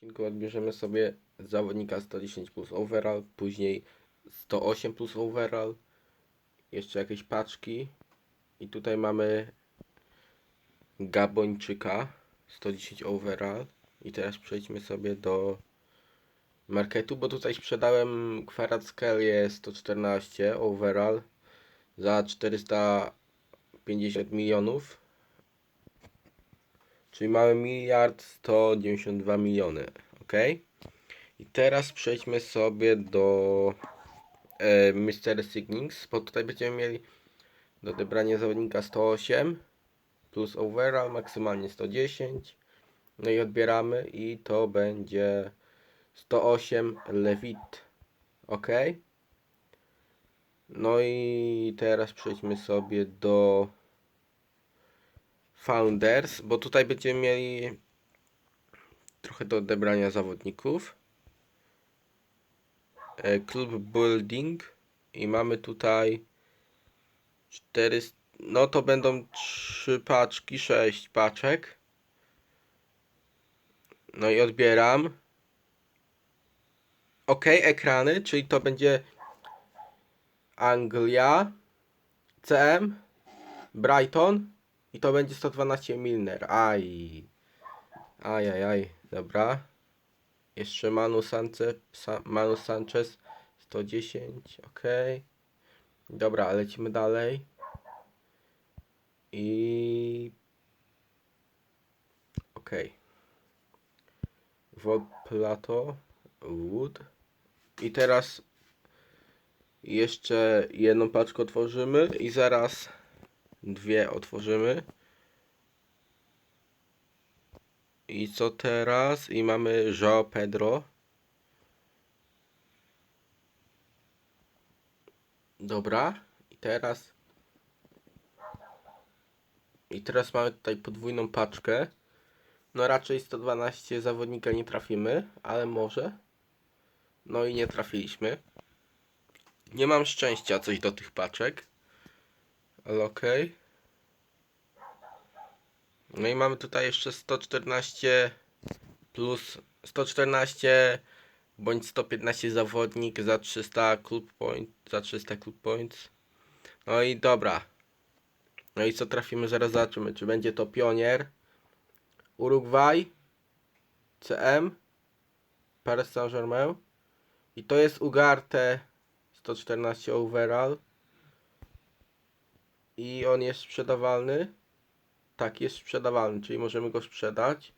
odcinku odbierzemy sobie zawodnika 110 plus overall, później 108 plus overall, jeszcze jakieś paczki. I tutaj mamy Gabończyka 110 overall. I teraz przejdźmy sobie do marketu, bo tutaj sprzedałem Kwarackelie 114 overall za 450 milionów Czyli mamy miliard 192 miliony, ok? I teraz przejdźmy sobie do e, Mr. Signings, bo tutaj będziemy mieli do odebrania zawodnika 108 plus overall, maksymalnie 110. No i odbieramy i to będzie 108 Levit, ok? No i teraz przejdźmy sobie do Founders, bo tutaj będziemy mieli trochę do odebrania zawodników. E, Club Building i mamy tutaj 4, no to będą 3 paczki, 6 paczek. No i odbieram. OK, ekrany, czyli to będzie Anglia, CM, Brighton, i to będzie 112 Milner. Aj. Aj, aj, aj. Dobra. Jeszcze Manu Sanchez, Sa Manu Sanchez 110. Ok. Dobra, lecimy dalej. I. Ok. Vogue Plato. Wood. I teraz jeszcze jedną paczkę otworzymy i zaraz dwie otworzymy. I co teraz? I mamy João Pedro. Dobra. I teraz. I teraz mamy tutaj podwójną paczkę. No raczej 112 zawodnika nie trafimy, ale może. No i nie trafiliśmy. Nie mam szczęścia coś do tych paczek. Ale okej. No i mamy tutaj jeszcze 114 plus 114 bądź 115 zawodnik za 300 club point, za 300 club points. No i dobra. No i co trafimy zaraz zobaczymy, czy będzie to Pionier, Urugwaj, CM, Paris Saint-Germain i to jest Ugarte 114 overall i on jest sprzedawalny. Tak, jest sprzedawalny, czyli możemy go sprzedać.